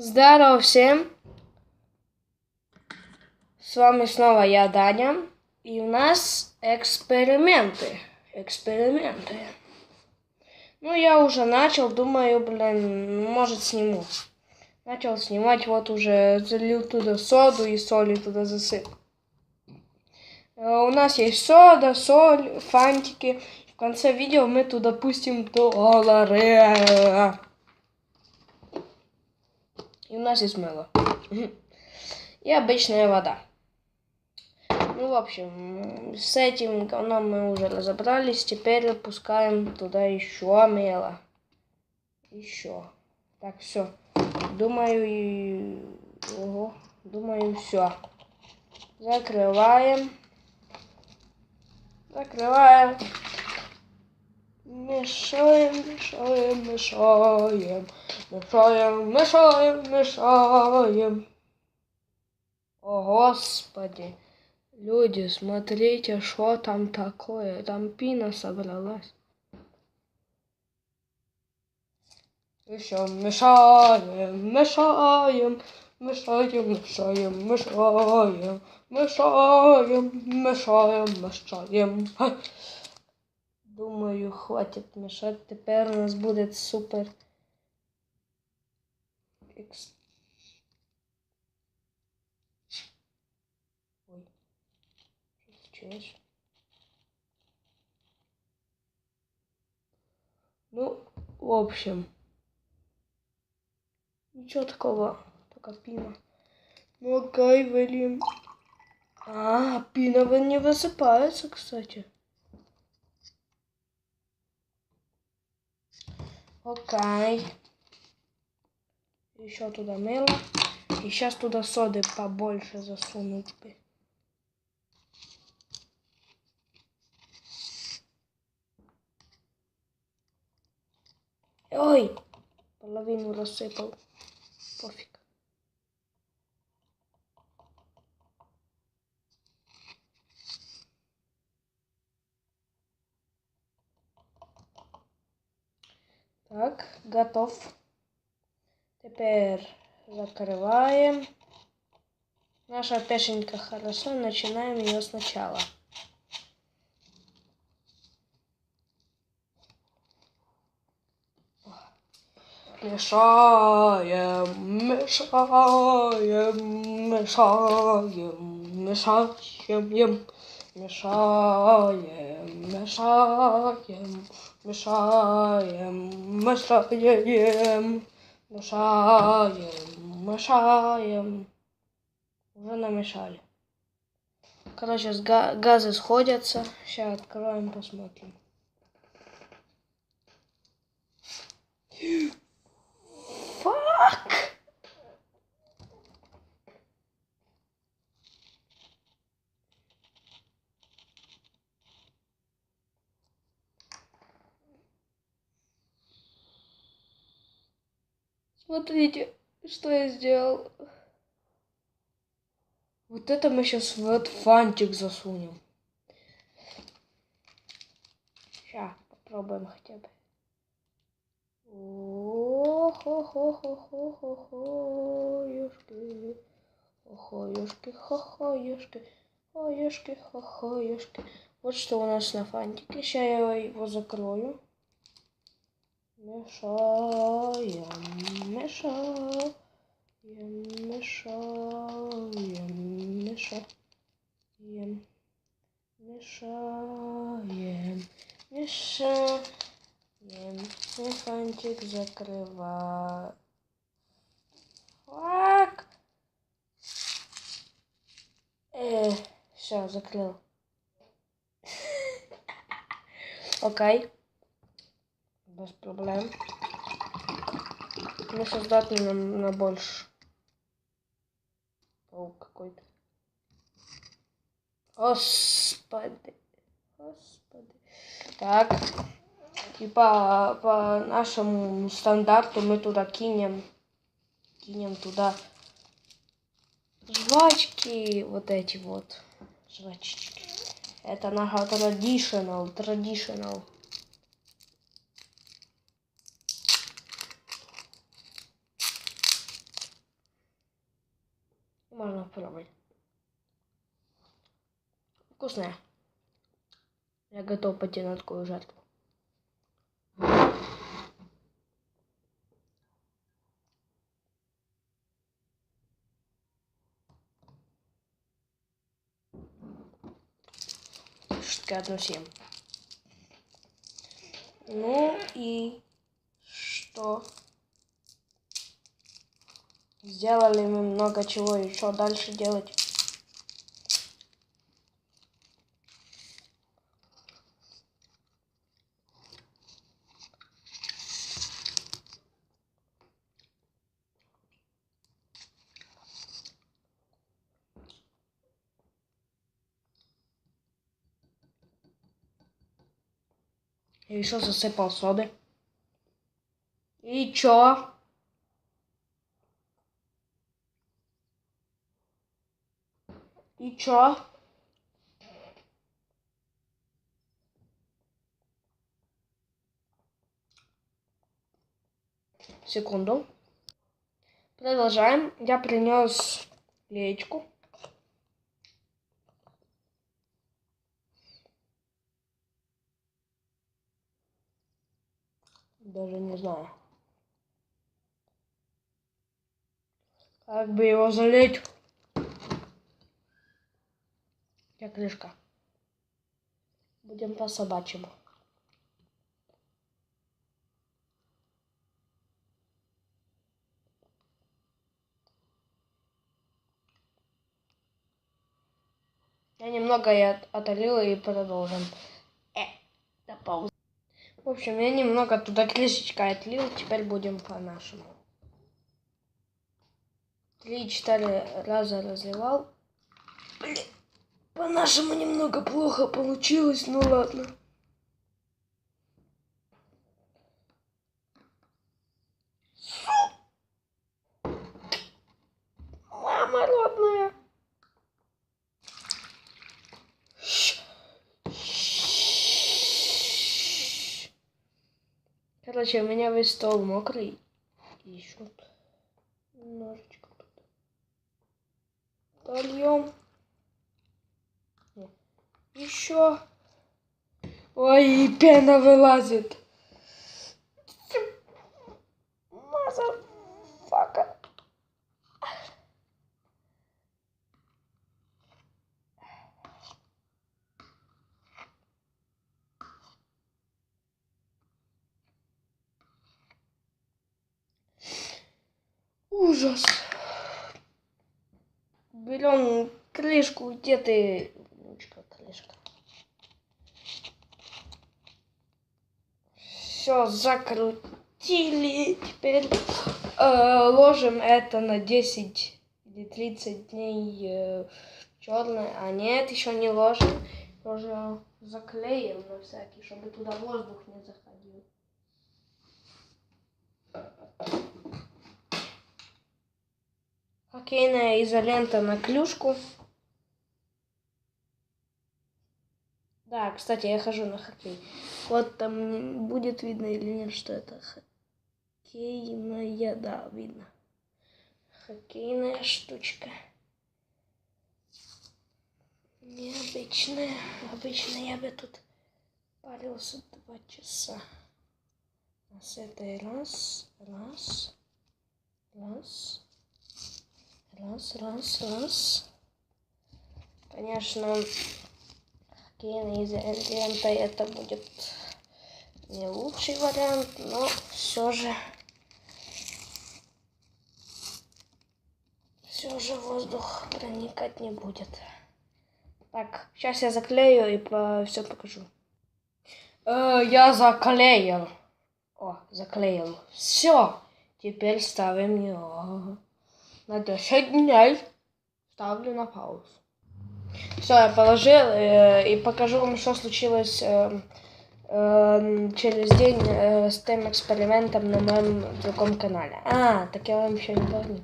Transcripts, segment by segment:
Здорово всем! С вами снова я, Даня. И у нас эксперименты. Эксперименты. Ну, я уже начал, думаю, блин, может сниму. Начал снимать, вот уже залил туда соду и соли туда засыпал. Э, У нас есть сода, соль, фантики. В конце видео мы туда пустим доллары. И у нас есть мыло. И обычная вода. Ну, в общем, с этим говном мы уже разобрались. Теперь пускаем туда еще мело. Еще. Так, все. Думаю, и... Ого. Думаю, все. Закрываем. Закрываем. Мешаем, мешаем, мешаем. Мешаем, мешаем, мешаем. О, Господи. Люди, смотрите, что там такое. Там пина собралась. Еще мешаем, мешаем, мешаем, мешаем, мешаем, мешаем, мешаем, мешаем. Думаю, хватит мешать. Теперь у нас будет супер. Экс- Ой. Что случилось? Ну, в общем. Ничего такого. Только пина. Ну, окей, выльем. А, пина не высыпается, кстати. Окей. Еще туда мыло. И сейчас туда соды побольше засунуть бы. Ой! Половину рассыпал. Пофиг. Так, готов. Теперь закрываем. Наша песенка хорошо. Начинаем ее сначала. Мешаем, мешаем, мешаем, мешаем, мешаем, мешаем, мешаем, мешаем, мешаем, мешаем. Уже намешали. Короче, газы сходятся. Сейчас откроем, посмотрим. Фак! Смотрите, что я сделал. Вот это мы сейчас в этот фантик засунем. Сейчас попробуем хотя бы. Охо-хо-хо-хо-хо-хо-ёшки. Охо-ёшки, хо-хо-ёшки. Ой-ёшки, хо-хо-ёшки. Вот что у нас на фантике. Сейчас я его закрою. Мешаем, мешаем, мешаем, мешаем, мешаем, мешаем. Мы фантик закрываем. Фак. Э, все, закрыл. Окей. Без проблем. Ну, создать на, на больше. Паук какой-то. Господи. Господи. Так. И по, по нашему стандарту мы туда кинем. Кинем туда жвачки. Вот эти вот. Жвачечки. Это наша traditional. Traditional. Вкусная. Я готов пойти на такую жертву. Все-таки одну съем. Ну и что? Сделали мы много чего, что дальше делать? Еще засыпал соды. И чё? И чё? Секунду. Продолжаем. Я принес леечку. Даже не знаю. Как бы его залить? Я крышка. Будем по собачьему. Я немного от, отолила и продолжим. В общем, я немного туда крышечка отлил, теперь будем по-нашему. Три-четыре раза разливал. Блин. По-нашему немного плохо получилось, ну ладно. Короче, у меня весь стол мокрый. И еще немножечко. Дольем. Еще. Ой, пена вылазит. Мазафака. Ужас. Берем крышку, где ты ручка, крышка. Все закрутили. Теперь э, ложим это на 10 или 30 дней э, черное. А нет, еще не ложим. Тоже заклеим на всякий, чтобы туда воздух не заходил. Хоккейная изолента на клюшку. Да, кстати, я хожу на хоккей. Вот там будет видно или нет, что это хоккейная, да, видно. Хоккейная штучка. Необычная. Обычно я бы тут парился два часа. А с этой раз, раз, раз, раз, раз, раз. Конечно, Кин из лента это будет не лучший вариант, но все же все же воздух проникать не будет. Так, сейчас я заклею и по все покажу. Э, я заклеил. О, заклеил. Все. Теперь ставим его на 10 дней. Ставлю на паузу. Все, я положил э, и покажу вам, что случилось э, э, через день э, с тем экспериментом на моем другом канале. А, так я вам еще не говорил.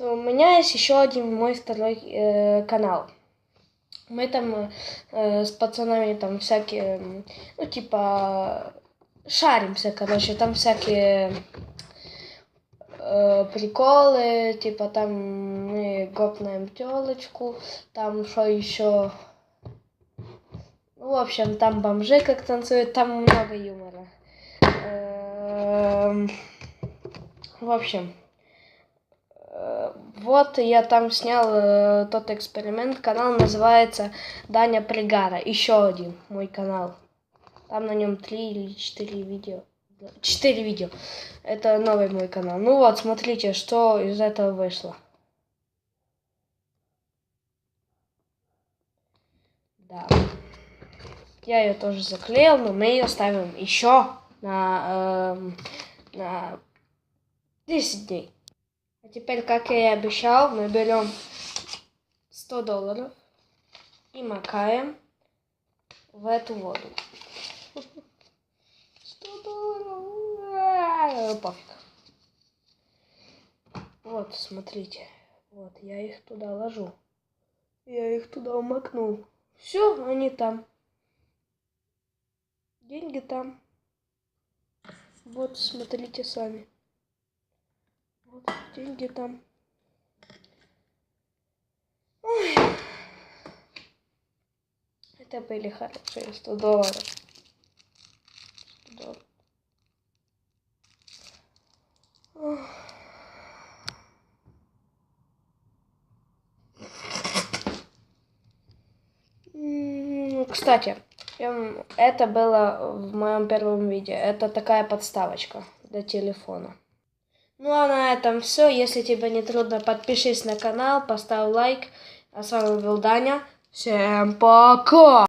У меня есть еще один мой второй э, канал. Мы там э, с пацанами там всякие, ну типа, шаримся, короче, там всякие э, приколы, типа там мы гопнаем телочку, там что еще. Ну, в общем, там бомжи как танцуют, там много юмора. Эм, В общем, э, вот я там снял э, тот эксперимент. Канал называется Даня Пригара. Еще один мой канал. Там на нем три или четыре видео. Да, Четыре видео. Это новый мой канал. Ну вот, смотрите, что из этого вышло. Да. Я ее тоже заклеил, но мы ее ставим еще на, эм, на 10 дней. А теперь, как я и обещал, мы берем 100 долларов и макаем в эту воду. 100 долларов. Пофиг. Вот, смотрите. Вот, я их туда ложу. Я их туда макнул. Все, они там. Деньги там. Вот, смотрите сами. Вот, деньги там. Ой. Это были хорошие 100 долларов. 100 долларов. Ох. М, Кстати, эм, это было в моем первом видео. Это такая подставочка для телефона. Ну а на этом все. Если тебе не трудно, подпишись на канал, поставь лайк. А с вами был Даня. Всем пока!